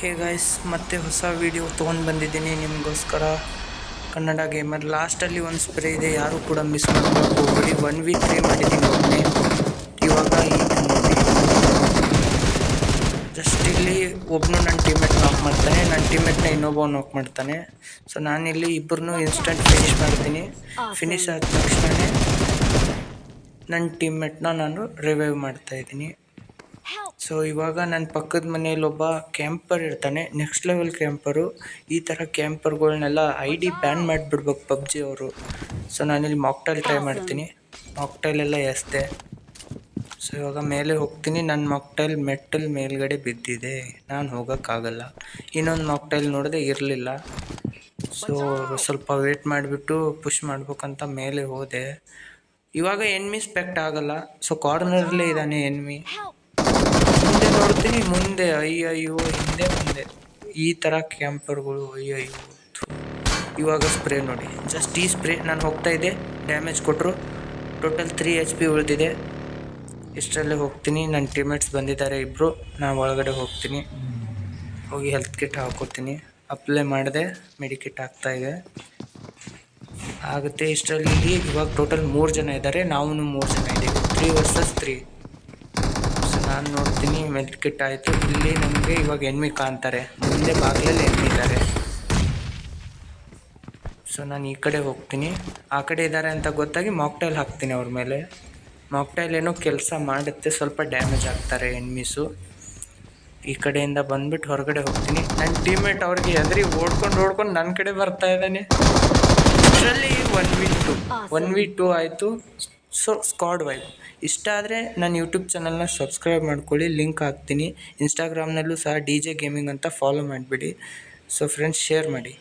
Hey guys ಮತ್ತೆ ಹೊಸ video ತೊಗೊಂಡು ಬಂದಿದ್ದೀನಿ. ನಿಮಗೋಸ್ಕರ ಕನ್ನಡ ಗೇಮರ್ ಲಾಸ್ಟಲ್ಲಿ ಒಂದು ಸ್ಪ್ರೇ ಇದೆ ಯಾರು ಕೂಡ ಮಿಸ್ ಮಾಡಬೇಕು ಹೋಗ್ಬೇಡಿ ಒನ್ ವೀಕ್ ತ್ರೀ ಮಾಡಿದ್ದೀನಿ ಒಬ್ಬನೇ ಇವಾಗ ಈಗ ನೋಡಿ ಜಸ್ಟ್ ಇಲ್ಲಿ ಒಬ್ಬನು ನನ್ನ ಟೀಮೇಟ್ ನಾಕ್ ಮಾಡ್ತಾನೆ. ನನ್ನ ಟೀಮೇಟ್ನ ಇನ್ನೊಬ್ಬ ನಾಕ್ ಮಾಡ್ತಾನೆ. ಸೊ ನಾನಿಲ್ಲಿ ಇಬ್ಬರನ್ನೂ ಇನ್ಸ್ಟೆಂಟ್ ಫಿನಿಶ್ ಮಾಡ್ತೀನಿ. ಫಿನಿಶ್ ಆದ ತಕ್ಷಣವೇ ನನ್ನ ಟೀಮ್ಮೇಟ್ನ ನಾನು ರಿವೈವ್ ಮಾಡ್ತಾ ಇದ್ದೀನಿ. ಸೊ ಇವಾಗ ನನ್ನ ಪಕ್ಕದ ಮನೆಯಲ್ಲಿ ಒಬ್ಬ ಕ್ಯಾಂಪರ್ ಇರ್ತಾನೆ. ನೆಕ್ಸ್ಟ್ ಲೆವೆಲ್ ಕ್ಯಾಂಪರು ಈ ಥರ ಕ್ಯಾಂಪರ್ಗಳನ್ನೆಲ್ಲ ಐ ಡಿ ಬ್ಯಾನ್ ಮಾಡಿಬಿಡ್ಬೇಕು ಪಬ್ಜಿ ಅವರು. ಸೊ ನಾನಿಲ್ಲಿ ಮಾಕ್ಟೈಲ್ ಟ್ರೈ ಮಾಡ್ತೀನಿ. ಮಾಕ್ಟೈಲೆಲ್ಲ ಎಸ್ದೆ. ಸೊ ಇವಾಗ ಮೇಲೆ ಹೋಗ್ತೀನಿ. ನನ್ನ ಮಾಕ್ಟೈಲ್ ಮೆಟ್ಟಲ್ ಮೇಲ್ಗಡೆ ಬಿದ್ದಿದೆ. ನಾನು ಹೋಗೋಕ್ಕಾಗಲ್ಲ. ಇನ್ನೊಂದು ಮಾಕ್ಟೈಲ್ ನೋಡಿದೆ ಇರಲಿಲ್ಲ. ಸೊ ಸ್ವಲ್ಪ ವೇಟ್ ಮಾಡಿಬಿಟ್ಟು ಪುಷ್ ಮಾಡ್ಬೇಕಂತ ಮೇಲೆ ಹೋದೆ. ಇವಾಗ ಎನ್ಮಿ ಸ್ಪೆಕ್ಟ್ ಆಗಲ್ಲ. ಸೊ ಕಾರ್ನರಲ್ಲೇ ಇದ್ದಾನೆ ಎನ್ಮಿ ನೋಡ್ತೀನಿ, ಮುಂದೆ, ಅಯ್ಯಯ್ಯೋ, ಹಿಂದೆ, ಮುಂದೆ. ಈ ಥರ ಕ್ಯಾಂಪರ್ಗಳು, ಅಯ್ಯಯ್ಯೋ. ಇವಾಗ ಸ್ಪ್ರೇ ನೋಡಿ. ಜಸ್ಟ್ ಈ ಸ್ಪ್ರೇ, ನಾನು ಹೋಗ್ತಾ ಇದ್ದೆ, ಡ್ಯಾಮೇಜ್ ಕೊಟ್ಟರು ಟೋಟಲ್ ತ್ರೀ ಎಚ್ ಪಿ ಉಳಿದಿದೆ. ಇಷ್ಟರಲ್ಲೇ ಹೋಗ್ತೀನಿ. ನನ್ನ ಟೀಮೇಟ್ಸ್ ಬಂದಿದ್ದಾರೆ ಇಬ್ಬರು ನಾನು ಒಳಗಡೆ ಹೋಗ್ತೀನಿ. ಹೋಗಿ ಹೆಲ್ತ್ ಕಿಟ್ ಹಾಕೋತೀನಿ. ಅಪ್ಲೈ ಮಾಡಿದೆ ಮೆಡಿಕಿಟ್ ಇದೆ. ಆಗುತ್ತೆ ಇಷ್ಟರಲ್ಲಿ. ಇವಾಗ ಟೋಟಲ್ ಮೂರು ಜನ ಇದ್ದಾರೆ. ನಾವು ಮೂರು ಜನ ಇದ್ದೀವಿ ತ್ರೀ ವರ್ಸಸ್ ತ್ರೀ ನಾನು ನೋಡ್ತೀನಿ ಮೆಡಿಕಿಟ್ ಆಯಿತು ಇಲ್ಲಿ ನಮಗೆ ಇವಾಗ ಎನ್ಮಿ ಕಾಣ್ತಾರೆ. ಮುಂದೆ ಬಾಗಿಲಲ್ಲಿ ಎನ್ಮಿ ಇದ್ದಾರೆ. ಸೊ ನಾನು ಈ ಕಡೆ ಹೋಗ್ತೀನಿ. ಆ ಕಡೆ ಇದ್ದಾರೆ ಅಂತ ಗೊತ್ತಾಗಿ ಮಾಕ್ಟೈಲ್ ಹಾಕ್ತೀನಿ ಅವ್ರ ಮೇಲೆ. ಮಾಕ್ಟೈಲ್ ಏನೋ ಕೆಲಸ ಮಾಡುತ್ತೆ, ಸ್ವಲ್ಪ ಡ್ಯಾಮೇಜ್ ಆಗ್ತಾರೆ ಎನ್ಮಿಸು ಈ ಕಡೆಯಿಂದ ಬಂದ್ಬಿಟ್ಟು ಹೊರಗಡೆ ಹೋಗ್ತೀನಿ. ನನ್ನ ಟೀಮೇಟ್ ಅವ್ರಿಗೆ ಎದುರಿ ಓಡ್ಕೊಂಡು ಓಡ್ಕೊಂಡು ನನ್ನ ಕಡೆ ಬರ್ತಾ ಇದ್ದಾನೆ. ಅದರಲ್ಲಿ one v two one v two ಆಯಿತು. So squad vibe. ಇಷ್ಟ ಆದರೆ ನನ್ನ ಯೂಟ್ಯೂಬ್ ಚಾನಲ್ನ ಸಬ್ಸ್ಕ್ರೈಬ್ ಮಾಡ್ಕೊಳ್ಳಿ, ಲಿಂಕ್ ಹಾಕ್ತೀನಿ. ಇನ್ಸ್ಟಾಗ್ರಾಮ್ನಲ್ಲೂ ಸಹ ಡಿ ಜೆ ಗೇಮಿಂಗ್ ಅಂತ ಫಾಲೋ ಮಾಡಿಬಿಡಿ. ಸೊ ಫ್ರೆಂಡ್ಸ್ ಶೇರ್ ಮಾಡಿ.